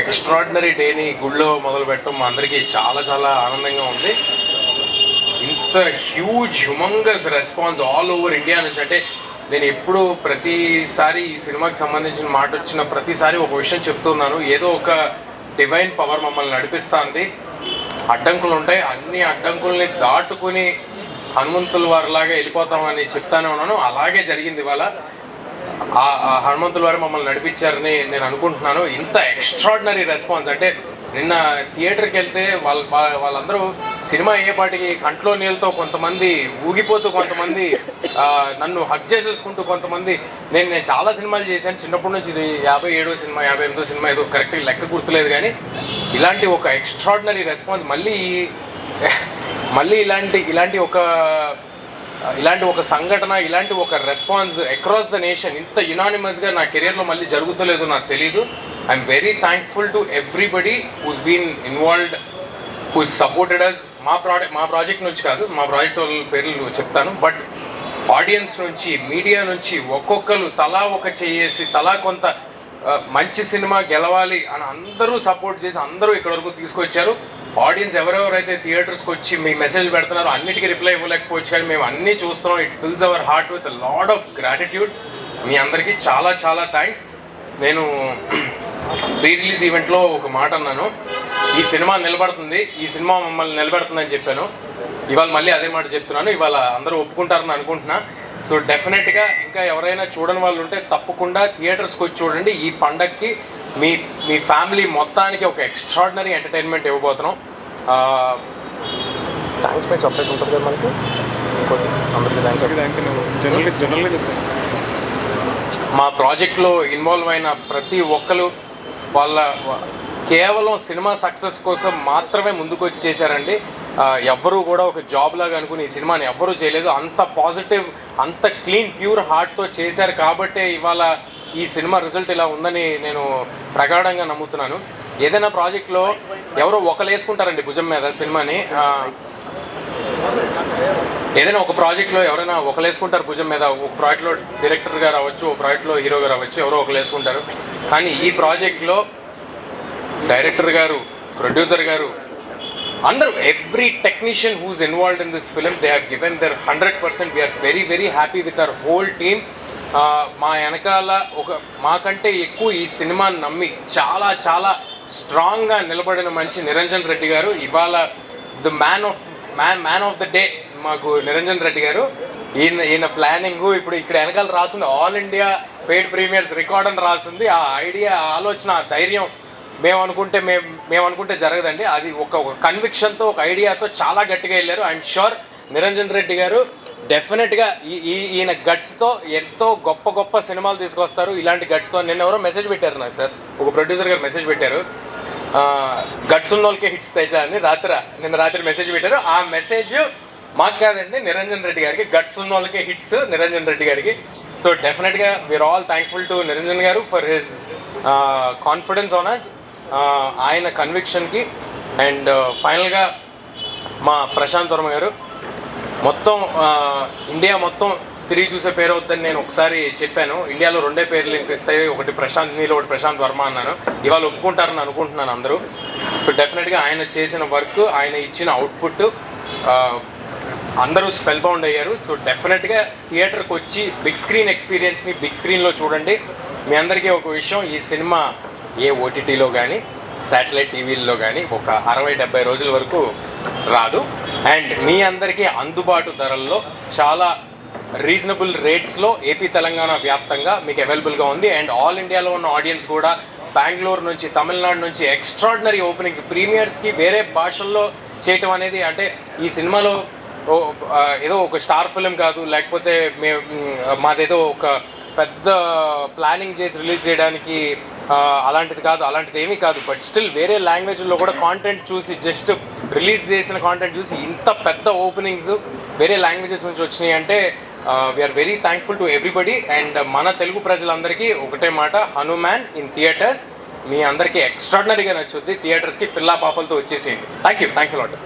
Extraordinary డేని గుళ్ళో మొదలు పెట్టడం మా అందరికీ చాలా చాలా ఆనందంగా ఉంది. ఇంత huge humongous response all over India నుంచి అంటే నేను ఎప్పుడు ప్రతిసారి ఈ సినిమాకి సంబంధించిన మాట వచ్చిన ప్రతిసారి ఒక విషయం చెప్తున్నాను ఏదో ఒక డివైన్ పవర్ మమ్మల్ని నడిపిస్తుంది. అడ్డంకులు ఉంటాయి. అన్ని అడ్డంకుల్ని దాటుకుని హనుమంతుల వారిలాగా వెళ్ళిపోతామని చెప్తానే ఉన్నాను. అలాగే జరిగింది ఇవాళ. హనుమంతుల వారు మమ్మల్ని నడిపించారని నేను అనుకుంటున్నాను. ఇంత ఎక్స్ట్రాడినరీ రెస్పాన్స్ అంటే నిన్న థియేటర్కి వెళ్తే వాళ్ళ వాళ్ళందరూ సినిమా అయ్యేపాటికి కంట్లో నీళ్ళతో కొంతమంది ఊగిపోతూ కొంతమంది నన్ను హక్ చేసేసుకుంటూ కొంతమంది. నేను నేను చాలా సినిమాలు చేశాను. చిన్నప్పటి నుంచి ఇది యాభై ఏడో సినిమా యాభై ఎనిమిదో సినిమా ఏదో కరెక్ట్గా లెక్క గుర్తులేదు కానీ ఇలాంటి ఒక ఎక్స్ట్రాడినరీ రెస్పాన్స్ మళ్ళీ మళ్ళీ ఇలాంటి ఇలాంటి ఒక ఇలాంటి ఒక సంఘటన ఇలాంటి ఒక రెస్పాన్స్ అక్రాస్ ద నేషన్ ఇంత యునానిమస్గా నా కెరియర్లో మళ్ళీ జరుగుతలేదు నాకు తెలియదు I'm very thankful to everybody who's been involved who's supported us మా ప్రాడక్ట్ మా ప్రాజెక్ట్ నుంచి కాదు మా ప్రాజెక్ట్ వాళ్ళ పేర్లు చెప్తాను. బట్ ఆడియన్స్ నుంచి మీడియా నుంచి ఒక్కొక్కరు తలా ఒక చేసి తలా కొంత మంచి సినిమా గెలవాలి అని అందరూ సపోర్ట్ చేసి అందరూ ఇక్కడ వరకు తీసుకొచ్చారు. ఆడియన్స్ ఎవరెవరైతే థియేటర్స్కి వచ్చి మీ మెసేజ్ పెడుతున్నారో అన్నిటికీ రిప్లై ఇవ్వలేకపోవచ్చు కానీ మేము అన్నీ చూస్తున్నాం. It fills our heart with lot of gratitude మీ అందరికీ చాలా చాలా థ్యాంక్స్ నేను ప్రీ రిలీజ్ ఈవెంట్లో ఒక మాట అన్నాను. ఈ సినిమా నిలబడుతుంది. ఈ సినిమా మమ్మల్ని నిలబెడుతుందని చెప్పాను. ఇవాళ మళ్ళీ అదే మాట చెప్తున్నాను. ఇవాళ అందరూ ఒప్పుకుంటారని అనుకుంటున్నాను సో డెఫినెట్గా ఇంకా ఎవరైనా చూడని వాళ్ళు ఉంటే తప్పకుండా థియేటర్స్కి వచ్చి చూడండి. ఈ పండక్కి మీ మీ ఫ్యామిలీ మొత్తానికి ఒక ఎక్స్ట్రాడినరీ ఎంటర్టైన్మెంట్ ఇవ్వబోతున్నాం. థ్యాంక్స్ మీకు సపరేట్ ఉంటుంది కదా మనకి? ఇంకోటి అందరికీ థ్యాంక్స్ జనరల్గా మా ప్రాజెక్ట్లో ఇన్వాల్వ్ అయిన ప్రతి ఒక్కరు వాళ్ళ కేవలం సినిమా సక్సెస్ కోసం మాత్రమే ముందుకు వచ్చేసారండి ఎవ్వరూ కూడా ఒక జాబ్ లాగా అనుకుని ఈ సినిమాని ఎవ్వరూ చేయలేదు. అంత పాజిటివ్ అంత క్లీన్ ప్యూర్ హార్ట్తో చేశారు కాబట్టే ఇవాళ ఈ సినిమా రిజల్ట్ ఇలా ఉందని నేను ప్రగాఢంగా నమ్ముతున్నాను. ఏదైనా ప్రాజెక్ట్లో ఎవరో ఒకరు వేసుకుంటారండి భుజం మీద సినిమాని. ఏదైనా ఒక ప్రాజెక్ట్లో ఎవరైనా ఒకరు వేసుకుంటారు భుజం మీద. ఒక ప్రాజెక్ట్లో డైరెక్టర్గా రావచ్చు ఒక ప్రాజెక్ట్లో హీరోగా రావచ్చు ఎవరో ఒకరు వేసుకుంటారు కానీ ఈ ప్రాజెక్ట్లో డైరెక్టర్ గారు ప్రొడ్యూసర్ గారు అందరూ every technician who's involved in this film they have given their hundred percent we are very very happy with our whole team మా వెనకాల ఒక మాకంటే ఎక్కువ ఈ సినిమాని నమ్మి చాలా చాలా స్ట్రాంగ్గా నిలబడిన మనిషి నిరంజన్ రెడ్డి గారు. ఇవాళ the man of man man of the day మాకు నిరంజన్ రెడ్డి గారు. ఈయన ఈయన ప్లానింగ్ ఇప్పుడు ఇక్కడ వెనకాల రాసింది all India paid premiers record అని రాసింది. ఆ ఐడియా ఆలోచన ధైర్యం మేము అనుకుంటే మేము మేము అనుకుంటే జరగదండి. అది ఒక ఒక కన్విక్షన్తో ఒక ఐడియాతో చాలా గట్టిగా వెళ్ళారు. ఐఎమ్ షూర్ నిరంజన్ రెడ్డి గారు డెఫినెట్గా ఈ ఈ- ఈయన గట్స్తో ఎంతో గొప్ప గొప్ప సినిమాలు తీసుకొస్తారు. ఇలాంటి గట్స్తో నిన్న ఎవరో మెసేజ్ పెట్టారు నాకు సార్ ఒక ప్రొడ్యూసర్ గారు మెసేజ్ పెట్టారు. గట్స్ ఉన్న వాళ్ళకే హిట్స్ తెచ్చ అని రాత్రి నిన్న రాత్రి మెసేజ్ పెట్టారు. ఆ మెసేజ్ మాకు కాదండి నిరంజన్ రెడ్డి గారికి గట్స్ ఉన్న వాళ్ళకే హిట్స్ నిరంజన్ రెడ్డి గారికి. So definitely we are all thankful to Niranjan garu for his confidence on us ఆయన కన్విక్షన్కి అండ్ ఫైనల్గా మా ప్రశాంత్ వర్మ గారు మొత్తం ఇండియా మొత్తం తిరిగి చూసే పేరు వద్దని నేను ఒకసారి చెప్పాను. ఇండియాలో రెండే పేర్లు వినిపిస్తాయి. ఒకటి ప్రశాంత్ నీలో ఒకటి ప్రశాంత్ వర్మ అన్నాను. ఇవాళ ఒప్పుకుంటారని అనుకుంటున్నాను అందరూ. సో డెఫినెట్గా ఆయన చేసిన వర్క్ ఆయన ఇచ్చిన అవుట్పుట్ అందరూ స్పెల్ బౌండ్ అయ్యారు సో డెఫినెట్గా థియేటర్కి వచ్చి బిగ్ స్క్రీన్ ఎక్స్పీరియన్స్ని బిగ్ స్క్రీన్లో చూడండి. మీ అందరికీ ఒక విషయం ఈ సినిమా ఏ ఓటీటీలో కానీ శాటిలైట్ టీవీల్లో కానీ ఒక అరవై డెబ్బై రోజుల వరకు రాదు. అండ్ మీ అందరికీ అందుబాటు ధరల్లో చాలా రీజనబుల్ రేట్స్లో ఏపీ తెలంగాణ వ్యాప్తంగా మీకు అవైలబుల్గా ఉంది. అండ్ ఆల్ ఇండియాలో ఉన్న ఆడియన్స్ కూడా బెంగళూరు నుంచి తమిళనాడు నుంచి ఎక్స్ట్రాడినరీ ఓపెనింగ్స్ ప్రీమియర్స్కి వేరే భాషల్లో చేయటం అనేది అంటే ఈ సినిమాలో ఏదో ఒక స్టార్ ఫిలిం కాదు లేకపోతే మేము మాదేదో ఒక పెద్ద ప్లానింగ్ చేసి రిలీజ్ చేయడానికి అలాంటిది కాదు అలాంటిది ఏమీ కాదు. బట్ స్టిల్ వేరే లాంగ్వేజ్లో కూడా కాంటెంట్ చూసి జస్ట్ రిలీజ్ చేసిన కాంటెంట్ చూసి ఇంత పెద్ద ఓపెనింగ్స్ వేరే లాంగ్వేజెస్ నుంచి వచ్చినాయి అంటే we are very thankful to everybody and మన తెలుగు ప్రజలందరికీ ఒకటే మాట హనుమాన్ ఇన్ థియేటర్స్ మీ అందరికీ ఎక్స్ట్రాడినరీగా నచ్చుద్ది. థియేటర్స్కి పిల్లా పాపలతో వచ్చేసేయండి. Thank you thanks a lot